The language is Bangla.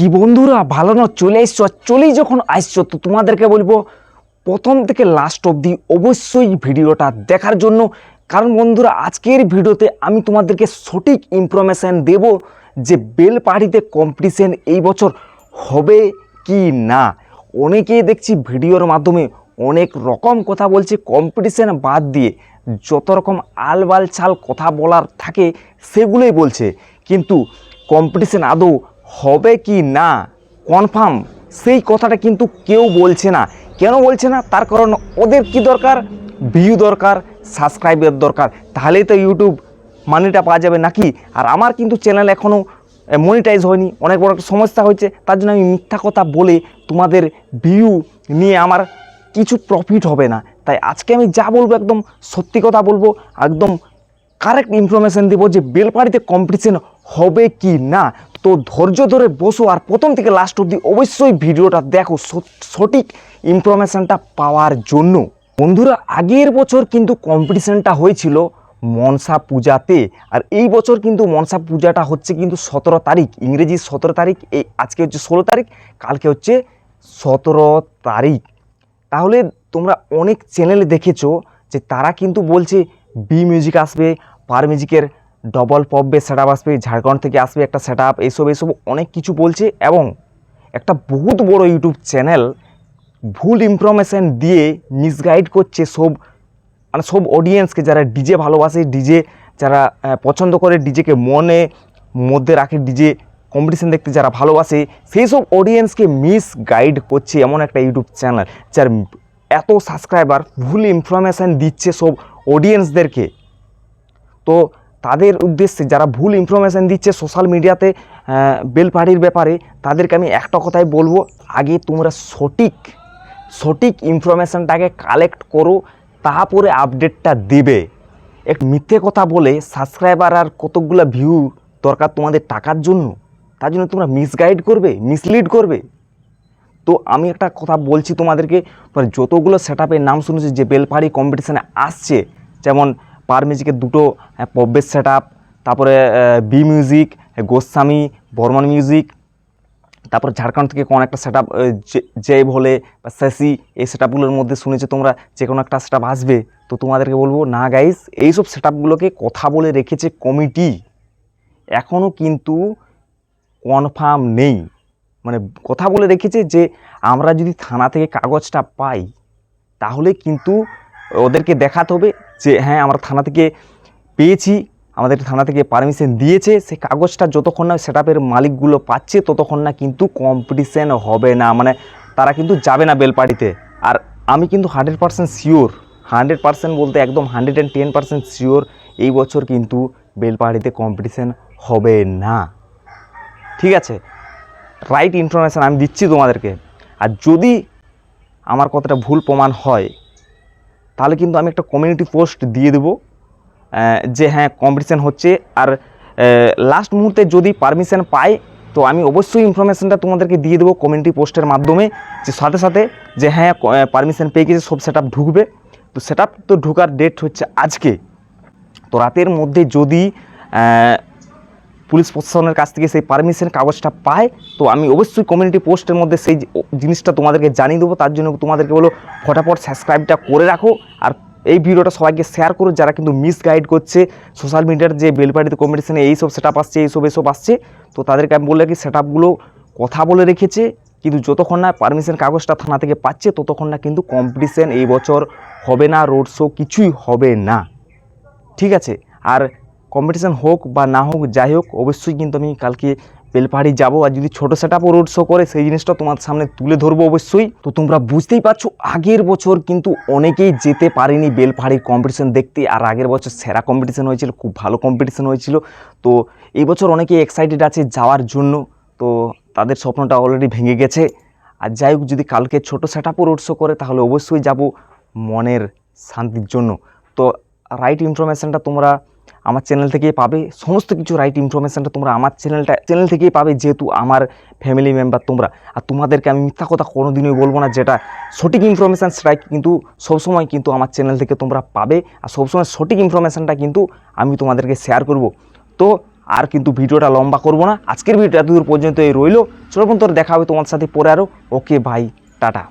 কি বন্ধুরা, ভালো না? চলে এসছো আর চলেই যখন আসছো, তো তোমাদেরকে বলব, প্রথম থেকে লাস্ট অবধি অবশ্যই ভিডিওটা দেখার জন্য। কারণ বন্ধুরা, আজকের ভিডিওতে আমি তোমাদেরকে সঠিক ইনফরমেশান দেব যে বেল পাহাড়িতে কম্পিটিশন এই বছর হবে কি না। অনেকেই দেখছি ভিডিওর মাধ্যমে অনেক রকম কথা বলছে কম্পিটিশন বাদ দিয়ে যত রকম আলবাল ছাল কথা বলার থাকে, সেগুলোই বলছে। কিন্তু কম্পিটিশন আদৌ হবে কি না? কনফার্ম সেই কথাটা কিন্তু কেউ বলছে না। কেন বলছে না? তার কারণ ওদের কি দরকার? ভিউ দরকার সাবস্ক্রাইবের দরকার। তাহলেই তো ইউটিউব মানিটা পাওয়া যাবে নাকি? আর আমার কিন্তু চ্যানেল এখনও মনিটাইজ হয়নি। অনেক বড় একটা সমস্যা হয়েছে। তার জন্য আমি মিথ্যা কথা বলে তোমাদের ভিউ নিয়ে আমার কিছু প্রফিট হবে না। তাই আজকে আমি যা বলব একদম সত্যি কথা বলব। একদম কারেক্ট ইনফরমেশান দেবো যে বেলপাড়িতে কম্পিটিশন হবে কি না? তো ধৈর্য ধরে বসো আর প্রথম থেকে লাস্ট অবধি অবশ্যই ভিডিওটা দেখো সঠিক ইনফরমেশানটা পাওয়ার জন্য। বন্ধুরা, আগের বছর কিন্তু কম্পিটিশানটা হয়েছিল মনসা পূজাতে আর এই বছর কিন্তু মনসা পূজাটা হচ্ছে কিন্তু সতেরো তারিখ। ইংরেজি সতেরো তারিখ, এই আজকে হচ্ছে ষোলো তারিখ, কালকে হচ্ছে সতেরো তারিখ। তাহলে তোমরা অনেক চ্যানেলে দেখেছ যে তারা কিন্তু বলছে বি মিউজিক আসবে পার মিউজিকের ডবল পপবে সেট আপ আসবে, ঝাড়খণ্ড থেকে আসবে একটা সেট আপ এইসব এইসব অনেক কিছু বলছে এবং একটা বহুত বড় ইউটিউব চ্যানেল ভুল ইনফরমেশান দিয়ে মিসগাইড করছে সব মানে সব অডিয়েন্সকে যারা ডিজে ভালোবাসে ডিজে যারা পছন্দ করে ডিজেকে মনে, মধ্যে রাখে ডিজে কম্পিটিশান দেখতে যারা ভালোবাসে, সেই সব অডিয়েন্সকে মিস গাইড করছে এমন একটা ইউটিউব চ্যানেল, যার এত সাবস্ক্রাইবার ভুল ইনফরমেশান দিচ্ছে সব অডিয়েন্সদেরকে তো তাদের উদ্দেশ্যে যারা ভুল ইনফরমেশান দিচ্ছে সোশ্যাল মিডিয়াতে বেলপাড়ির ব্যাপারে, তাদেরকে আমি একটা কথাই বলব, আগে তোমরা সঠিক সঠিক ইনফরমেশানটাকে কালেক্ট করো, তারপরে আপডেটটা দেবে। এক মিথ্যে কথা বলে সাবস্ক্রাইবার আর কতকগুলো ভিউ দরকার তোমাদের টাকার জন্য, তার জন্য তোমরা মিসগাইড করবে মিসলিড করবে। তো আমি একটা কথা বলছি তোমাদেরকে যতগুলো সেট নাম শুনেছি যে বেলপাহাড়ি কম্পিটিশানে আসছে, যেমন পার মিউজিকের দুটো পব্বের সেট তারপরে B music Goswami, Barman music তারপর ঝাড়খণ্ড থেকে কোন একটা সেট আপ জেব হলে বা সেসি, এই সেট আপগুলোর মধ্যে শুনেছো তোমরা, যে কোনো একটা সেট আসবে, তো তোমাদেরকে বলব, না গাইস এইসব সেট আপগুলোকে কথা বলে রেখেছে কমিটি এখনও কিন্তু কনফার্ম নেই। মানে কথা বলে রেখেছে যে, আমরা যদি থানা থেকে কাগজটা পাই, তাহলে কিন্তু ওদেরকে দেখাতে হবে যে হ্যাঁ আমরা থানা থেকে পেয়েছি, আমাদের থানা থেকে পারমিশন দিয়েছে, সে কাগজটা যতক্ষণ না সেট মালিকগুলো পাচ্ছে, ততক্ষণ না কিন্তু কম্পিটিশান হবে না। মানে তারা কিন্তু যাবে না বেলপাড়িতে। আর আমি কিন্তু hundred percent sure hundred percent বলতে একদম hundred and ten percent sure এই বছর কিন্তু বেলপাড়িতে কম্পিটিশান হবে না। ঠিক আছে? রাইট ইনফরমেশান আমি দিচ্ছি তোমাদেরকে। আর যদি আমার কথাটা ভুল প্রমাণ হয় তাহলে কিন্তু আমি একটা কমিউনিটি পোস্ট দিয়ে দেবো যে হ্যাঁ কম্পিটিশান হচ্ছে। আর লাস্ট মুহূর্তে যদি পারমিশন পাই, তো আমি অবশ্যই ইনফরমেশানটা তোমাদেরকে দিয়ে দেবো কমিউনিটি পোস্টের মাধ্যমে, যে সাথে সাথে যে হ্যাঁ পারমিশন পেয়ে গেছে, সব সেট ঢুকবে। তো সেট তো ঢুকার ডেট হচ্ছে আজকে। তো রাতের মধ্যে যদি পুলিশ প্রশাসনের কাছ থেকে সেই পারমিশন কাগজটা পায়, তো আমি অবশ্যই কমিউনিটি পোস্টের মধ্যে সেই জিনিসটা তোমাদেরকে জানিয়ে দেবো, তার জন্য তোমাদেরকে বলো, ফটাফট সাবস্ক্রাইবটা করে রাখো। আর এই ভিডিওটা সবাইকে শেয়ার করো, যারা কিন্তু মিস গাইড করছে সোশ্যাল মিডিয়ার যে বেলপাড়িতে কম্পিটিশনে এইসব সেট আপ আসছে, এইসব এসব আসছে, তো তাদেরকে আমি বললে কি সেট আপগুলো কথা বলে রেখেছে, কিন্তু যতক্ষণ না পারমিশন কাগজটা থানা থেকে পাচ্ছে, ততক্ষণ না কিন্তু কম্পিটিশান এই বছর হবে না রোড শো কিছুই হবে না। ঠিক আছে? আর কম্পিটিশান হোক বা না হোক, যাই হোক, অবশ্যই কিন্তু আমি কালকে বেলপাহাড়ি যাব। আর যদি ছোটো সেট আপও রোড শো করে, সেই জিনিসটা তোমার সামনে তুলে ধরবো অবশ্যই। তো তোমরা বুঝতেই পারছ, আগের বছর কিন্তু অনেকেই যেতে পারেনি বেলপাহাড়ির কম্পিটিশান দেখতে। আর আগের বছর সেরা কম্পিটিশান হয়েছিল, খুব ভালো কম্পিটিশান হয়েছিল। তো এই বছর অনেকেই এক্সাইটেড আছে যাওয়ার জন্য। তো তাদের স্বপ্নটা অলরেডি ভেঙে গেছে। আর যাই হোক, যদি কালকে ছোটো সেট আপও রোড শো করে, তাহলে অবশ্যই যাব মনের শান্তির জন্য। তো রাইট ইনফরমেশানটা তোমরা আমার চ্যানেল থেকেই পাবে সমস্ত কিছু রাইট ইনফরমেশানটা তোমরা আমার চ্যানেলটা চ্যানেল থেকেই পাবে যেহেতু আমার ফ্যামিলি মেম্বার তোমরা। আর তোমাদেরকে আমি মিথ্যা কথা কোনোদিনই বলব না যেটা সঠিক ইনফরমেশান সেটাই কিন্তু সবসময় কিন্তু আমার চ্যানেল থেকে তোমরা পাবে। আর সবসময় সঠিক ইনফরমেশানটা কিন্তু আমি তোমাদেরকে শেয়ার করব। তো আর কিন্তু ভিডিওটা লম্বা করব না। আজকের ভিডিওটা এত দূর পর্যন্ত এই রইল। চলো বন্ধুরা, দেখা হবে তোমার সাথে পরে আরও ওকে ভাই টাটা।